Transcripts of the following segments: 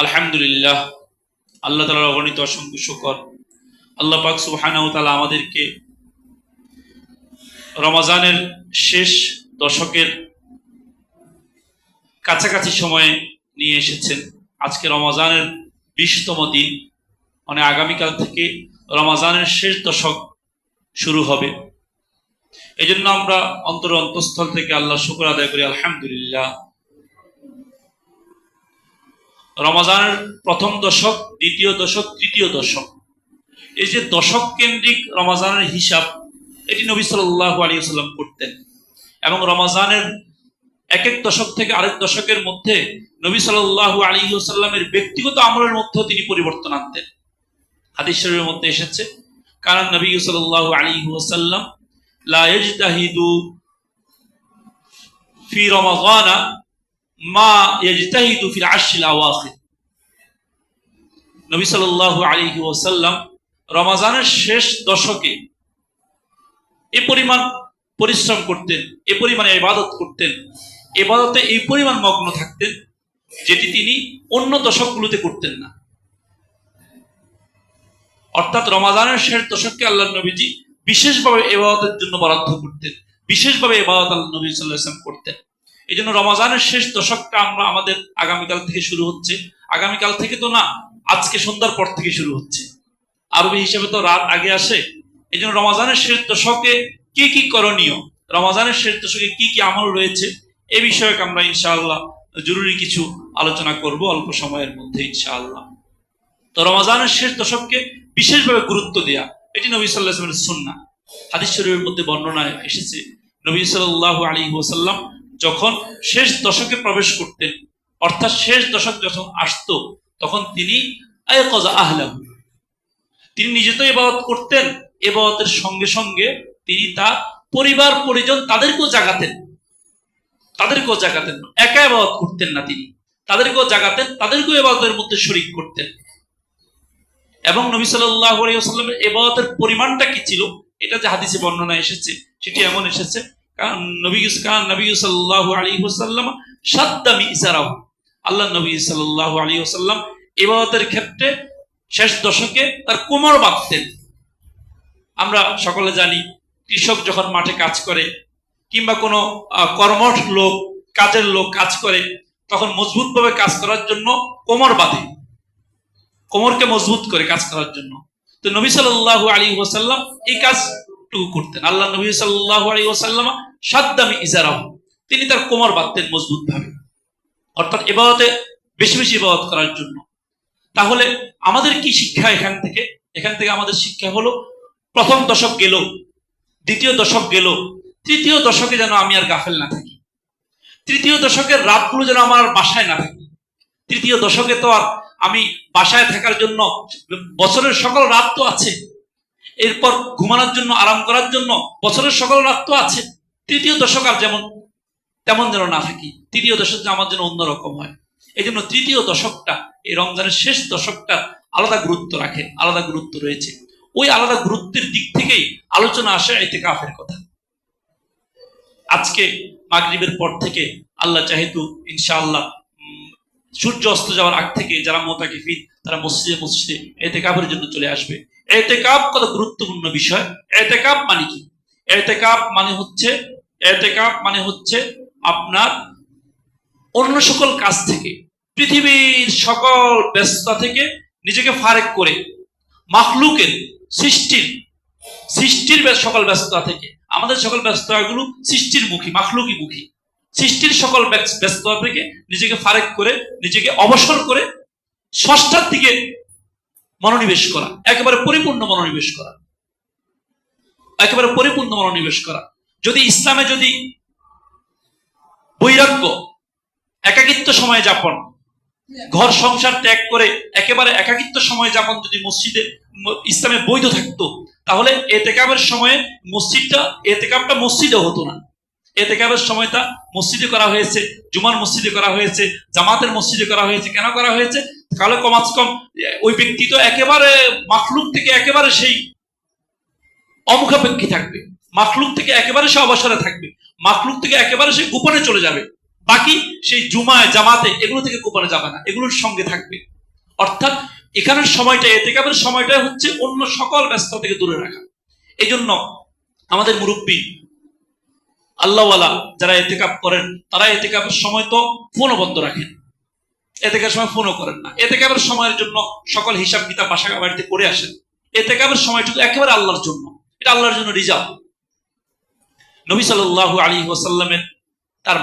আলহামদুলিল্লাহ, আল্লাহ তালার অগণিত অসংখ্য শুকর। আল্লাহ পাক সুবহানাহু তালা আমাদেরকে রমাজানের শেষ দশকের কাছাকাছি সময়ে নিয়ে এসেছেন। আজকে রমাজানের বিশতম দিন। মানে আগামীকাল থেকে রমাজানের শেষ দশক শুরু হবে। এই জন্য আমরা অন্তর অন্তঃস্থল থেকে আল্লাহ শুকর আদায় করি। আলহামদুলিল্লাহ। রমাজানের প্রথম দশক, দ্বিতীয় দশক, তৃতীয় দশক। এই যে দশক কেন্দ্রিক রমাজানের হিসাব, এটি নবী সাল্লাহ আলী সাল্লাম করতেন। এবং রমাজানের এক এক দশক থেকে আরেক দশকের মধ্যে নবী সাল্লাহ আলী সাল্লামের ব্যক্তিগত আমলের মধ্যেও তিনি পরিবর্তন আনতেন। হাদিস শরীরের মধ্যে এসেছে কারণ নবী সাল্লাহ আলী ওসাল্লাম লা ইয়াজতাহিদু ফি রমাজানা রমাজানের শেষ দশকে এ পরিমাণ পরিশ্রম করতেন, এ পরিমাণে ইবাদত করতেন, ইবাদতে এই পরিমাণ মগ্ন থাকতেন যেটি তিনি অন্য দশকগুলোতে করতেন না। অর্থাৎ রমাজানের শেষ দশককে আল্লাহ নবীজি বিশেষভাবে এবাদতের জন্য বরাদ্দ করতেন, বিশেষভাবে এবাদত আল্লাহ নবী সাল্লাহ করতেন। এই জন্য রমাজানের শেষ দশকটা আমরা আমাদের আগামীকাল থেকে শুরু হচ্ছে। আগামীকাল থেকে তো না, আজকে সন্ধ্যার পর থেকে শুরু হচ্ছে। আরবি হিসেবে তো রাত আগে আসে। এই জন্য রমাজানের শেষ দশকে কি কি করণীয়, রমাজানের শেষ দশকে কি কি আমল রয়েছে, এ বিষয়ে আমরা ইনশাআল্লাহ জরুরি কিছু আলোচনা করব অল্প সময়ের মধ্যে ইনশাআল্লাহ। তো রমাজানের শেষ দশককে বিশেষভাবে গুরুত্ব দেয়া, এটি নবী সাল্লাহ সুন্না হাদিস শরীফের মধ্যে বর্ণনায় এসেছে, নবী সাল্লাহ আলী ওসাল্লাম যখন শেষ দশকে প্রবেশ করতেন, অর্থাৎ শেষ দশক যখন আসতো, তখন তিনি আহলাম তিনি নিজে তো এবাদত করতেন, এবাদতের সঙ্গে সঙ্গে তিনি তার পরিবার, পরিজন তাদেরকেও জাগাতেন। তাদেরকেও জাগাতেন। একা এবাদত করতেন না তিনি। তাদেরকেও জাগাতেন, তাদেরকেও এবাদতের মধ্যে শরিক করতেন। এবং নবী সাল্লাহ আলিয়াল্লামের এবাদতের পরিমাণটা কি ছিল? এটা যে হাদিসে বর্ণনা এসেছে, সেটি এমন এসেছে কারণ নবী কারণ নবী সাল্লাহ আলী ওসাল্লাম সাদ্দামি ইসারাহ আল্লাহ নবী সাল্লাহ আলী ওসাল্লাম ইবাদতের ক্ষেত্রে শেষ দশকে তার কোমর বাঁধতেন। আমরা সকলে জানি, কৃষক যখন মাঠে কাজ করে কিংবা কোনো কর্মঠ লোক, কাজের লোক কাজ করে, তখন মজবুতভাবে কাজ করার জন্য কোমর বাঁধে। কোমরকে মজবুত করে কাজ করার জন্য। তো নবী সাল্লাহ আলী ওসাল্লাম এই কাজটুকু করতেন। আল্লাহ নবী সাল্লাহ আলী ওসাল্লাম সাদ্দামি ইজারাহ তিনি তার কোমর বাঁধতেন মজবুত ভাবে। অর্থাৎ এবাদতে বেশি বেশি ইবাদত করার জন্য। তাহলে আমাদের কি শিক্ষা এখান থেকে? এখান থেকে আমাদের শিক্ষা হলো, প্রথম দশক গেল, দ্বিতীয় দশক গেল, তৃতীয় দশকে যেন আমি আর গাফেল না থাকি। তৃতীয় দশকের রাতগুলো যেন আমার বাসায় না থাকি। তৃতীয় দশকে তো আর আমি বাসায় থাকার জন্য, বছরের সকল রাত তো আছে। এরপর ঘুমানোর জন্য, আরাম করার জন্য বছরের সকল রাত তো আছে। তৃতীয় দশক আর যেমন, তেমন যেন না থাকি, তৃতীয় দশক আমার যেন অন্যরকম হয়। এই জন্য তৃতীয় দশকটা, এই রমজানের শেষ দশকটা আলাদা গুরুত্ব রাখে, আলাদা গুরুত্ব রয়েছে। ওই আলাদা গুরুত্বের দিক থেকেই আলোচনা আসে এতে কাফের কথা। আজকে মাগরিবের পর থেকে আল্লাহ চাহেতু ইনশাআল্লাহ সূর্য অস্ত যাওয়ার আগ থেকে যারা মোতাকিফিন তারা মসজিদে মসজিদে এতে কাপের জন্য চলে আসবে। এতে কাপ কত গুরুত্বপূর্ণ বিষয়। এতে কাপ মানে কি? এতে কাপ মানে হচ্ছে এতে কাপ মানে হচ্ছে আপনার অন্য সকল কাজ থেকে, পৃথিবীর সকল ব্যস্ততা থেকে নিজেকে ফারেক করে, মাখলুকের, সৃষ্টির সৃষ্টির সকল ব্যস্ততা থেকে, আমাদের সকল ব্যস্ততাগুলো সৃষ্টির মুখী, মাখলুকি মুখী, সৃষ্টির সকল ব্যস্ততা থেকে নিজেকে ফারেক করে, নিজেকে অবসর করে, ষষ্ঠার দিকে মনোনিবেশ করা, একেবারে পরিপূর্ণ মনোনিবেশ করা, একেবারে পরিপূর্ণ মনোনিবেশ করা। যদি ইসলামে যদি বৈরাগ্য, একাকিত্ব সময় যাপন, ঘর সংসার ত্যাগ করে একেবারে একাকিত্ব সময় যাপন যদি মসজিদে ইসলামে বৈধ থাকতো, তাহলে এতেকাবের সময়ে মসজিদটা, এতেকাবটা মসজিদে হতো না। এতেকাবের সময়টা মসজিদে করা হয়েছে, জুমার মসজিদে করা হয়েছে, জামাতের মসজিদে করা হয়েছে, কেন করা হয়েছে? তাহলে কমাস কম, ওই ব্যক্তি তো একেবারে মাখলুক থেকে একেবারে সেই অমুখাপেক্ষী থাকবে। মাখলুক থেকে একেবারে সে অবসরে থাকবে। মাখলুক থেকে একেবারে সে গোপনে চলে যাবে। বাকি সেই জুমায়, জামাতে এগুলো থেকে কোপানো যাবে না, এগুলোর সঙ্গে থাকবে। অর্থাৎ এখানের সময়টা এতে এতেকাবের সময়টা হচ্ছে অন্য সকল ব্যস্ততা থেকে দূরে রাখা। এই জন্য আমাদের মুরব্বী, আল্লাহওয়ালা যারা এতেকাব করেন, তারা এতেকাবের সময় তো ফোনও বন্ধ রাখেন। এতেকার সময় ফোনও করেন না। এতেকাবের সময়ের জন্য সকল হিসাব কিতাব বাসা বাড়িতে করে আসেন। এতেকাবের সময়টুকু একেবারে আল্লাহর জন্য। এটা আল্লাহর জন্য রিজার্ভ। নবী সাল্লাল্লাহু আলী ওয়াসাল্লামের তার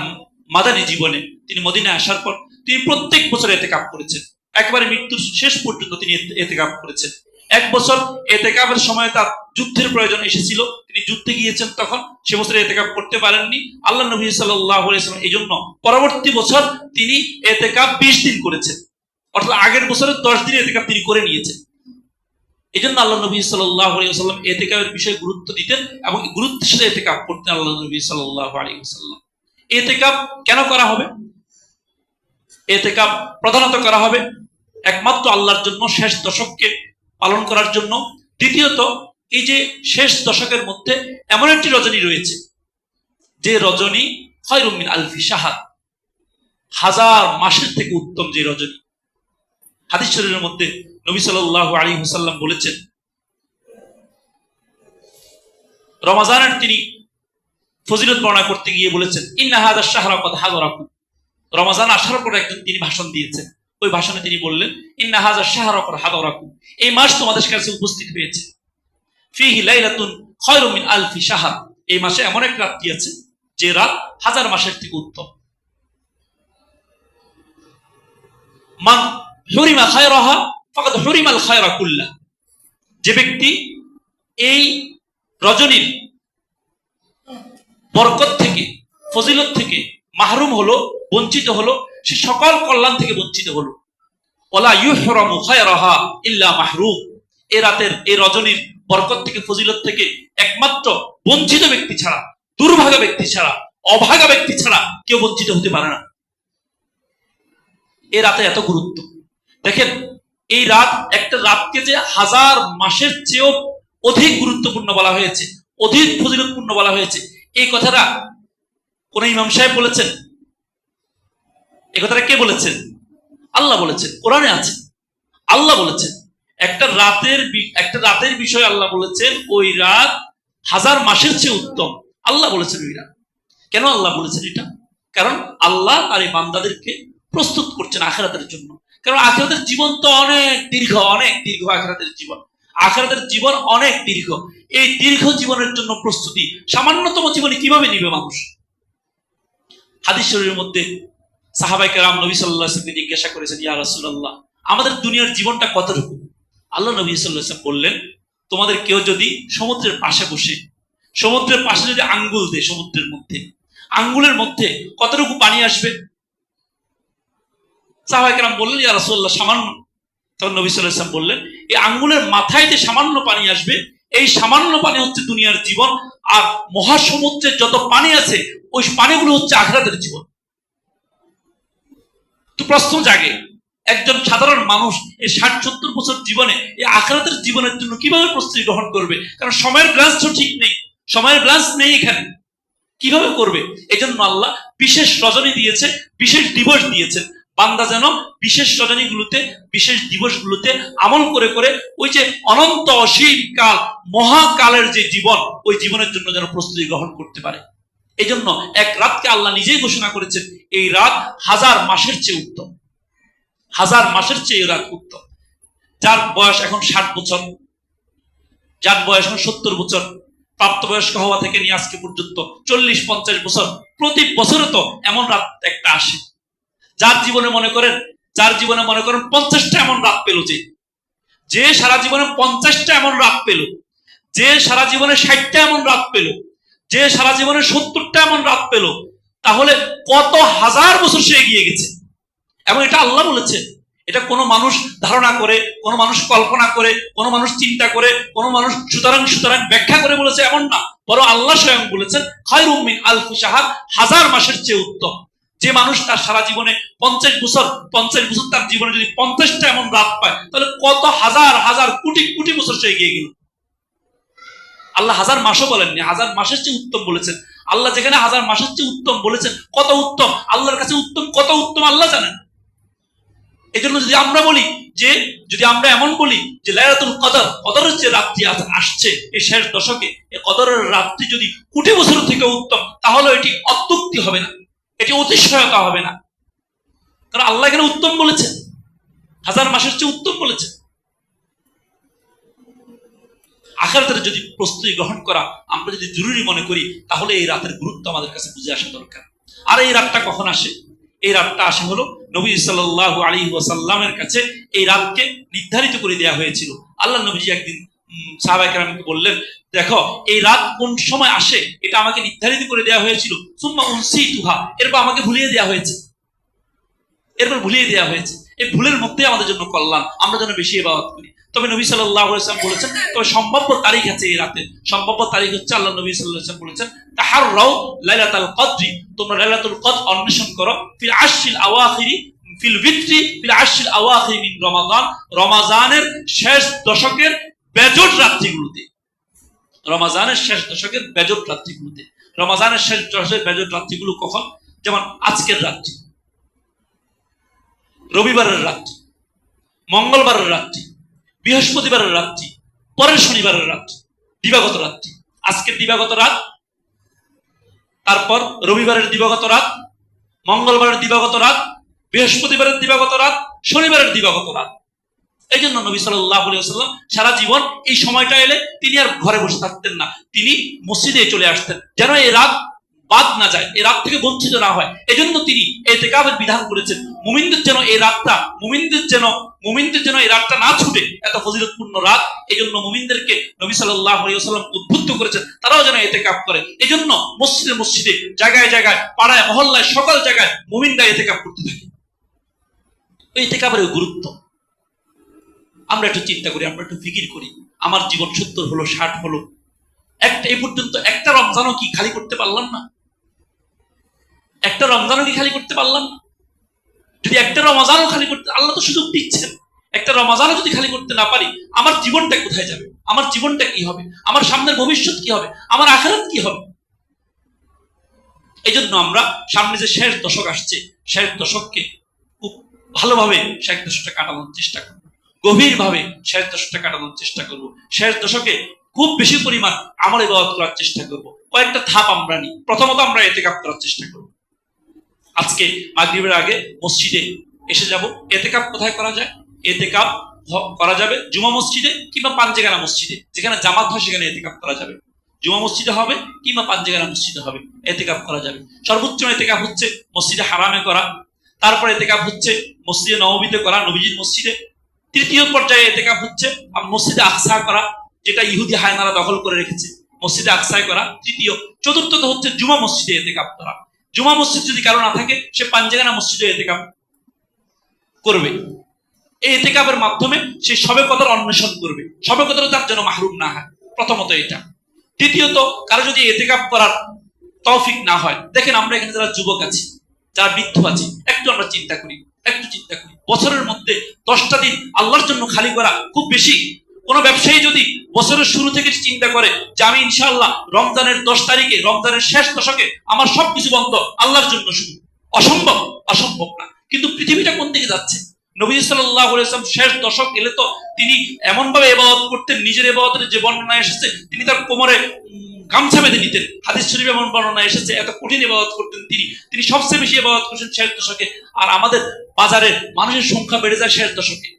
মাদানী জীবনে তিনি মদিনায় আসার পর তিনি প্রত্যেক বছর এতেকাব করেছেন। একবারে মৃত্যুর শেষ পর্যন্ত তিনি এতেকাব করেছেন। এক বছর এতে এতেকাবের সময় তার যুদ্ধের প্রয়োজন এসেছিল। তিনি যুদ্ধে গিয়েছেন তখন। সে বছর এতেকাব করতে পারেননি। আল্লাহ নবী সাল্লাহ এই জন্য পরবর্তী বছর তিনি এতে এতেকাব বিশ দিন করেছেন। অর্থাৎ আগের বছরের দশ দিন এতেকাব তিনি করে নিয়েছেন। এই জন্য আল্লাহ নবী সাল্লাহ আলিয়াল্লাম এতেকাবের বিষয়ে গুরুত্ব দিতেন এবং গুরুত্বের সাথে এতেকাব করতেন আল্লাহ নবী সাল্লাহ আলী সাল্লাম এতেকাব কেন করা হবে? এতেকাব প্রধানত করা হবে একমাত্র আল্লাহর জন্য শেষ দশককে পালন করার জন্য। দ্বিতীয়ত, এই যে শেষ দশকের মধ্যে এমন একটি রজনী রয়েছে, যে রজনী খয়রুমিন আলফি সাহাদ হাজার মাসের থেকে উত্তম যে রজনী। হাদিস শরীরের মধ্যে নবী সাল্লাহ আলী হুসাল্লাম বলেছেন, রমাজানের তিনি ফজিলত বর্ণনা করতে গিয়ে বলেছেন, ইন্না হাজার শাহরাকত হাজরাকু রমাজান আসার পর একজন তিনি ভাষণ দিয়েছেন। ওই ভাষণে তিনি বললেন, ইন্না হাজার শাহরাকর হাদরাকু এই মাস তোমাদের কাছে উপস্থিত হয়েছে। ফিহি লাইলাতুন খয়রুমিন আলফি শাহার। এই মাসে এমন এক রাত্রি আছে, যে রাত হাজার মাসের থেকে উত্তম। মান হরিমা হরিমাল যে ব্যক্তি এই রজনীর বরকত থেকে, ফজিলত থেকে মাহরুম হলো, বঞ্চিত হলো, সে সকল কল্যাণ থেকে বঞ্চিত হলো। ওলা ইউহরামু খায়রাহা ইল্লা মাহরুম। এ রাতের রজনীর বরকত থেকে, ফজিলত থেকে একমাত্র বঞ্চিত ব্যক্তি ছাড়া, দুর্ভাগা ব্যক্তি ছাড়া, অভাগা ব্যক্তি ছাড়া কেউ বঞ্চিত হতে পারে না। এ রাতে এত গুরুত্ব। দেখেন এই রাত একটা রাতকে যে হাজার মাসের চেয়েও অধিক গুরুত্বপূর্ণ বলা হয়েছে, অধিক ফজিলতপূর্ণ বলা হয়েছে। এই কথাটা কোন ইমাম সাহেব বলেছেন? এই কথাটা কে বলেছেন? আল্লাহ বলেছেন, কোরআনে আছে। আল্লাহ বলেছেন। একটা রাতের একটা রাতের বিষয় আল্লাহ বলেছেন, ওই রাত হাজার মাসের চেয়ে উত্তম। আল্লাহ বলেছেন ওই রাত। কেন আল্লাহ বলেছেন এটা? কারণ আল্লাহ আর এই বান্দাদেরকে প্রস্তুত করছেন আখেরাতের জন্য। কারণ আখেরাতের জীবন তো অনেক দীর্ঘ অনেক দীর্ঘ আখেরাতের জীবন। আখেরাতের জীবন অনেক দীর্ঘ। এই দীর্ঘ জীবনের জন্য প্রস্তুতি সামান্যতম জীবনে কীভাবে নিবে মানুষ? হাদিস শরীরের মধ্যে সাহাবাইকে রাম নবী সাল্লাহকে জিজ্ঞাসা করেছেন, ইয়া রাসুল্লাহ আমাদের দুনিয়ার জীবনটা কতটুকু? আল্লাহ নবী সাল্লাহ বললেন, তোমাদের কেউ যদি সমুদ্রের পাশে বসে, সমুদ্রের পাশে যদি আঙ্গুল দেয় সমুদ্রের মধ্যে, আঙ্গুলের মধ্যে কতটুকু পানি আসবে? সাহাবাইকেরাম বললেন, ইয়া রাসুল্লাহ সামান্য তখন নবী সাল্লাম বললেন এই আঙ্গুলের মাথায় যে সামান্য পানি আসবে, এই সামান্য পানি হচ্ছে দুনিয়ার জীবন, আর মহাসমুদ্রের যত পানি আছে, ওই পানিগুলো হচ্ছে আখরাতের জীবন। তো প্রশ্ন জাগে, একজন সাধারণ মানুষ এই ষাট সত্তর বছর জীবনে এই আখরাতের জীবনের জন্য কীভাবে প্রস্তুতি গ্রহণ করবে? কারণ সময়ের ব্লান্স তো ঠিক নেই, সময়ের ব্লান্স নেই এখানে। কীভাবে করবে? এই জন্য আল্লাহ বিশেষ রজনী দিয়েছে, বিশেষ দিবস দিয়েছেন। বান্দা যেন বিশেষ রজনীগুলোতে, বিশেষ দিবসগুলোতে আমল করে করে ওই যে অনন্ত অসীম কাল, মহাকালের যে জীবন, ওই জীবনের জন্য যেন প্রস্তুতি গ্রহণ করতে পারে। এই জন্য এক রাতকে আল্লাহ নিজেই ঘোষণা করেছেন, এই রাত হাজার মাসের চেয়ে উত্তম। হাজার মাসের চেয়ে রাত উত্তম। যার বয়স এখন ষাট বছর, যার বয়স এখন সত্তর বছর, প্রাপ্তবয়স্ক হওয়া থেকে নিয়ে আজকে পর্যন্ত চল্লিশ পঞ্চাশ বছর, প্রতি বছরে তো এমন রাত একটা আসে। যার জীবনে মনে করেন, যার জীবনে মনে করেন পঞ্চাশটা এমন রাত পেল যে যে সারা জীবনে পঞ্চাশটা এমন রাত পেল, যে সারা জীবনে ষাটটা এমন রাত পেল, যে সারা জীবনে সত্তরটা এমন রাত পেল, তাহলে কত হাজার বছর সে এগিয়ে গেছে? এবং এটা আল্লাহ বলেছে এটা কোনো মানুষ ধারণা করে, কোনো মানুষ কল্পনা করে, কোনো মানুষ চিন্তা করে, কোনো মানুষ সুতরাং সুতরাং ব্যাখ্যা করে বলেছে এমন না, বরং আল্লাহ স্বয়ং বলেছেন খায়রুমিন আলফি সাহাব হাজার মাসের চেয়ে উত্তম। যে মানুষ তার সারা জীবনে পঞ্চাশ বছর পঞ্চাশ বছর তার জীবনে যদি পঞ্চাশটা এমন রাত পায়, তাহলে কত হাজার হাজার, কোটি কোটি বছর সে এগিয়ে গেল। আল্লাহ হাজার মাসও বলেননি, হাজার মাসের চেয়ে উত্তম বলেছেন। আল্লাহ যেখানে হাজার মাসের চেয়ে উত্তম বলেছেন, কত উত্তম? আল্লাহর কাছে উত্তম, কত উত্তম আল্লাহ জানেন। এই জন্য যদি আমরা বলি যে, যদি আমরা এমন বলি যে লাইলাতুল কদর, কদরের যে রাত্রি আসছে, এই শেষ দশকে, এই কদরের রাত্রি যদি কোটি বছর থেকে উত্তম তাহলে এটি অত্যুক্তি হবে না। এটি অতিশয়তা হবে না। কারণ আল্লাহ এখানে উত্তম বলেছেন। হাজার মাসের চেয়ে উত্তম বলেছেন। আখারাতের যদি প্রস্তুতি গ্রহণ করা আমরা যদি জরুরি মনে করি, তাহলে এই রাতের গুরুত্ব আমাদের কাছে বুঝে আসা দরকার। আর এই রাতটা কখন আসে? এই রাতটা আসে হলো নবী সাল্লাহ আলী ওয়াসাল্লামের কাছে এই রাতকে নির্ধারিত করে দেওয়া হয়েছিল। আল্লাহ নবীজি একদিন সাহাবাইকারকে বললেন, দেখো, এই রাত কোন সময় আসে, এটা আমাকে নির্ধারিত করে দেওয়া হয়েছিল। সুম্মা উনসি তুহা এরপর আমাকে ভুলিয়ে দেওয়া হয়েছে। এরপর ভুলিয়ে দেওয়া হয়েছে। এই ভুলের মধ্যে আমাদের জন্য কল্যাণ, আমরা যেন বেশি করি। তবে নবী সাল্লাহ ইসলাম বলেছেন, তবে সম্ভাব্য তারিখ আছে এই রাতে। সম্ভাব্য তারিখ হচ্ছে আল্লাহ নবী সাল্লাহ ইসলাম বলেছেন তাহার রাও লাইলাতুল কদ্রি। তোমরা লাইলাতুল কদ অন্বেষণ করো। আশিল ফিল ফিল আশিল রমাদান। রমাজানের শেষ দশকের বেজট রাত্রিগুলোতে। রমাজানের শেষ দশকের বেজট রাত্রিগুলোতে। রমাজানের শেষ দশকের বেজট রাত্রিগুলো কখন? যেমন আজকের রাত্রি। রবিবারের রাত্রি। মঙ্গলবারের রাত্রি। বৃহস্পতিবারের রাত্রি। পরের শনিবারের রাত্রি। দিবাগত রাত্রি। আজকের দিবাগত রাত। তারপর রবিবারের দিবাগত রাত। মঙ্গলবারের দিবাগত রাত। বৃহস্পতিবারের দিবাগত রাত। শনিবারের দিবাগত রাত। এই জন্য নবী সাল্লাম সারা জীবন এই সময়টা এলে তিনি আর ঘরে বসে থাকতেন না। তিনি মসজিদে চলে আসতেন। যেন এই রাত বাদ না যায়, এই রাত থেকে বঞ্চিত না হয়। এজন্য তিনি এতেকাবের বিধান করেছেন, মুমিনদের যেন এই রাতটা, মুমিনদের যেন মুমিনদের যেন এই রাতটা না ছুটে, এত ফজিলতপূর্ণ রাত এই জন্য মুমিনদেরকে নবী সাল্লাহ সাল্লাম উদ্বুদ্ধ করেছেন, তারাও যেন এতেকাব করে। এই জন্য মসজিদে মসজিদে, জায়গায় জায়গায়, পাড়ায়, মহল্লায়, সকল জায়গায় মুমিনরা এতেকাব করতে থাকে। এই এতেকাবের গুরুত্ব। আমরা একটু চিন্তা করি, আমরা একটু ফিকির করি। আমার জীবন সত্তর হলো, ষাট হলো। একটা এই পর্যন্ত, একটা রমজানও কি খালি করতে পারলাম না? একটা রমজানও কি খালি করতে পারলাম না? যদি একটা রমজানও খালি করতে, আল্লাহ তো সুযোগ দিচ্ছেন। একটা রমজানও যদি খালি করতে না পারি, আমার জীবনটা কোথায় যাবে? আমার জীবনটা কি হবে? আমার সামনের ভবিষ্যৎ কি হবে? আমার আখেরাত কি হবে? এই জন্য আমরা সামনে যে শেষ দশক আসছে, শেষ দশককে খুব ভালোভাবে শেষ দশকটা কাটানোর চেষ্টা করব। গভীরভাবে শেষ দশকটা কাটানোর চেষ্টা করব। শেষ দশকে খুব বেশি পরিমাণ আমল ইবাদত করার চেষ্টা করব। কয়েকটা ধাপ আমরা নিই। প্রথমত আমরা এতে কাপ করার চেষ্টা করব। আজকে মাগরিবের আগে মসজিদে এসে যাব। এতে কাপ কোথায় করা যায়? এতে কাপ করা যাবে জুমা মসজিদে কিংবা পাঞ্জেগানা মসজিদে। যেখানে জামাত হয় সেখানে এতে কাপ করা যাবে। জুমা মসজিদে হবে কিংবা পাঞ্জেগানা মসজিদে হবে, এতে কাপ করা যাবে। সর্বোচ্চ এতে কাপ হচ্ছে মসজিদে হারামে করা। তারপরে এতে কাপ হচ্ছে মসজিদে নবমীতে করা নবীজির মসজিদে। তৃতীয় পর্যায়ে এতে কাপ হচ্ছে মসজিদে আকসা করা, যেটা ইহুদি হায়নারা দখল করে রেখেছে। মসজিদে আকসায় করা, তৃতীয়। চতুর্থত হচ্ছে জুমা মসজিদে এতে কাপ করা। জুমা মসজিদ যদি কারও না থাকে, সে পাঞ্জেগানা মসজিদে এতে কাপ করবে। এই এতেকাবের মাধ্যমে সে সবে কদর অন্বেষণ করবে। সবে কদর তার যেন মাহরুম না হয়। প্রথমত এটা। দ্বিতীয়ত কারও যদি এতেকাপ করার তৌফিক না হয়, দেখেন আমরা এখানে যারা যুবক আছি, যারা বৃদ্ধ আছি, একটু আমরা চিন্তা করি। একটু চিন্তা করি। বছরের মধ্যে দশটা দিন আল্লাহর জন্য খালি করা খুব বেশি। কোনো ব্যবসায়ী যদি বছরের শুরু থেকে চিন্তা করে যে আমি ইনশাআল্লাহ রমজানের দশ তারিখে, রমজানের শেষ দশকে আমার সবকিছু বন্ধ, আল্লাহর জন্য শুরু। অসম্ভব অসম্ভব না। কিন্তু পৃথিবীটা কোন দিকে যাচ্ছে? নবী সাল্লাহ ইসলাম শেষ দশক এলে তো তিনি এমন ভাবে এবাদত করতেন, নিজের এবাদতের যে বর্ণনা এসেছে, তিনি তার কোমরে গামছা বেঁধে নিতেন। হাদিস শরীফ এমন বর্ণনা এসেছে, এত কঠিন এবাদত করতেন তিনি। তিনি সবচেয়ে বেশি এবাদত করছেন শেষ দশকে। আর আমাদের বাজারে মানুষের সংখ্যা বেড়ে যায় শেষ দশকে।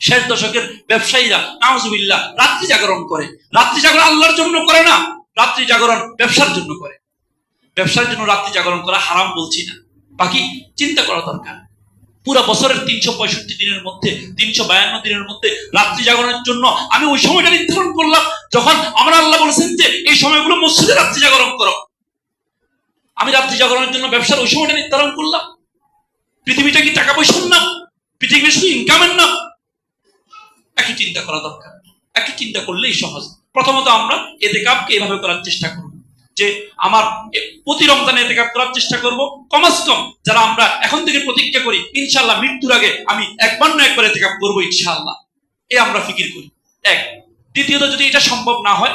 শেষ দশকের ব্যবসায়ীরা, নাউজুবিল্লাহ, রাত্রি জাগরণ করে। রাত্রি জাগরণ আল্লাহর জন্য করে না। রাত্রি জাগরণ ব্যবসার জন্য করে। ব্যবসার জন্য রাত্রি জাগরণ করা হারাম বলছি না। বাকি চিন্তা করা দরকার। পুরো বছরের তিনশো পঁয়ষট্টি দিনের মধ্যে, তিনশো বায়ান্ন দিনের মধ্যে রাত্রি জাগরণের জন্য আমি ওই সময়টা নির্ধারণ করলাম, যখন আমার আল্লাহ বলেছেন যে এই সময়গুলো মসজিদে রাত্রি জাগরণ করো। আমি রাত্রি জাগরণের জন্য ব্যবসার ওই সময়টা নির্ধারণ করলাম। পৃথিবীটা কি টাকা পয়সার নাম পৃথিবী শুধু ইনকামের নাম একটু চিন্তা করা দরকার। একটু চিন্তা করলেই সহজ। প্রথমত আমরা এতে কাপকে এভাবে করার চেষ্টা করব। যে আমার প্রতি রমজানে এতেকাপ করার চেষ্টা করব। কমাস কম যারা আমরা এখন থেকে প্রতিজ্ঞা করি ইনশাল্লাহ মৃত্যুর আগে আমি একবার না একবার এতে কাপ করব ইনশাল্লাহ এ আমরা ফিকির করি। এক। দ্বিতীয়ত, যদি এটা সম্ভব না হয়,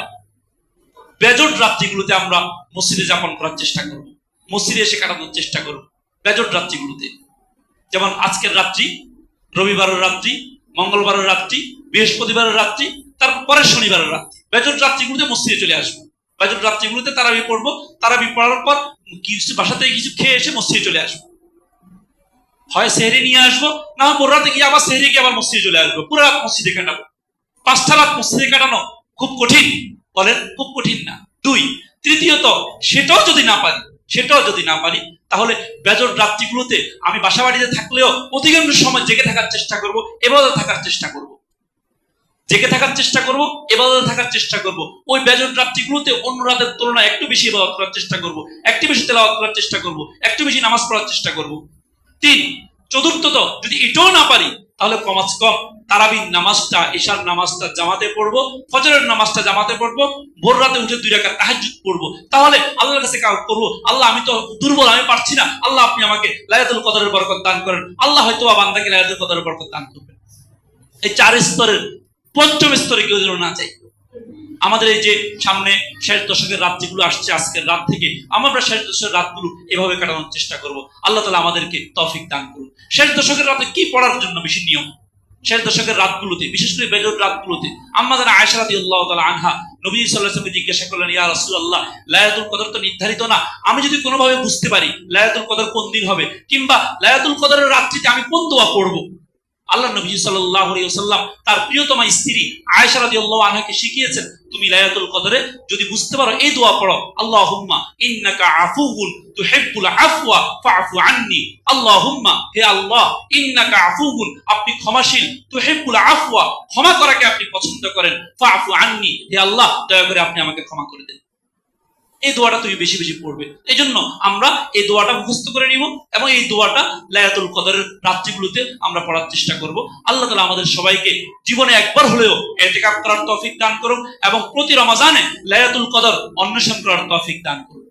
বেজট রাত্রিগুলোতে আমরা মসজিদে যাপন করার চেষ্টা করব। মসজিদে এসে কাটানোর চেষ্টা করব বেজট রাত্রিগুলোতে। যেমন আজকের রাত্রি, রবিবারের রাত্রি, মঙ্গলবারের রাত্রি, বৃহস্পতিবারের রাত্রি তারপর পরের শনিবারের রাত্রি। বেজট রাত্রিগুলোতে মসজিদে চলে আসব। বেজট রাত্রিগুলোতে তারাবি পড়ব। তারাবি পড়ার পর কিছু বাসা থেকে কিছু খেয়ে এসে মসজিদে চলে আসব। হয় সেহরি নিয়ে আসব, না হয় রাতে গিয়ে আবার সেহরি গিয়ে আবার মসজিদে চলে আসব। পুরো রাত মসজিদে কাটাবো। পাঁচটা রাত মসজিদে কাটানো খুব কঠিন। বলেন খুব কঠিন না। দুই, তৃতীয়ত, সেটাও যদি না পারি, সেটাও যদি না পারি, তাহলে বেজর রাত্রিগুলোতে আমি বাসা বাড়িতে থাকলেও অধিকাংশ সময় জেগে থাকার চেষ্টা করব, এবাদত থাকার চেষ্টা করব। জেগে থাকার চেষ্টা করব, এবাদত থাকার চেষ্টা করব। ওই বেজর রাত্রিগুলোতে অন্য রাতের তুলনায় একটু বেশি ইবাদত করার চেষ্টা করব, একটু বেশি তেলাওয়াত করার চেষ্টা করব, একটু বেশি নামাজ পড়ার চেষ্টা করব। তিন, চতুর্থত, যদি এটাও না পারি, তাহলে কমাস কম। তারাবির নামাজটা, এশার নামাজটা জামাতে পড়ব, ফজরের নামাজটা জামাতে পড়ব, ভোর রাতে উঠে দুই রাকাত তাহাজ্জুদ পড়ব। তাহলে আল্লাহর কাছে কাউ করব, আল্লাহ আমি তো দুর্বল, আমি পারছি না। আল্লাহ আপনি আমাকে লায়াতুল কদরের বরকত দান করেন। আল্লাহ হয়তো বান্দাকে লায়াতুল কদরের বরকত দান করবেন। এই চার স্তরের পঞ্চম স্তরে কেউ যেন না চাই আমাদের এই যে সামনে শেষ দশকের রাত যেগুলো আসছে আজকের রাত থেকে, আমরা শেষ দশকের রাতগুলো এভাবে কাটানোর চেষ্টা করব। আল্লাহ তালা আমাদেরকে তৌফিক দান করুন। শেষ দশকের রাতে কি পড়ার জন্য বেশি নিয়ম? শেষ দশকের রাতগুলোতে, বিশেষ করে বেজর রাতগুলোতে, আম্মা যারা আয়সা রাদি আল্লাহ তালা আনহা নবী সাল্লাহামকে জিজ্ঞাসা করলেন, ইয়া রাসুল আল্লাহ লায়াতুল কদর তো নির্ধারিত না? আমি যদি কোনোভাবে বুঝতে পারি লায়াতুল কদর কোন দিন হবে? কিংবা লায়াতুল কদরের রাত্রিতে আমি কোন দোয়া পড়ব? আল্লাহ নবী সাল্লাম তার প্রিয়তমা স্ত্রী আয়েশা রাদিয়াল্লাহু আনহাকে শিখিয়েছেন, তুমি লায়াতুল কদরে যদি বুঝতে পারো, এই দোয়া পড়ো, আল্লাহুম্মা ইন্নাকা আফুউন তুহিব্বুল আফওয়া ফাআফু আন্নি, আল্লাহুম্মা হে আল্লাহ, ইন্নাকা আফুউন, আপনি ক্ষমাশীল, তুহিব্বুল আফওয়া, ক্ষমা করাকে আপনি পছন্দ করেন, ফাআফু আন্নি, হে আল্লাহ, দয়া করে আপনি আমাকে ক্ষমা করে দেন। এই দোয়াটা তুমি বেশি বেশি পড়বে। এই জন্য আমরা এই দোয়াটা মুখস্থ করে নিব এবং এই দোয়াটা লায়াতুল কদরের রাত্রিগুলোতে আমরা পড়ার চেষ্টা করব। আল্লাহ তালা আমাদের সবাইকে জীবনে একবার হলেও এতেকাপ করার তৌফিক দান করুক এবং প্রতি রমাজানে লায়াতুল কদর অন্বেষণ করার তৌফিক দান করুন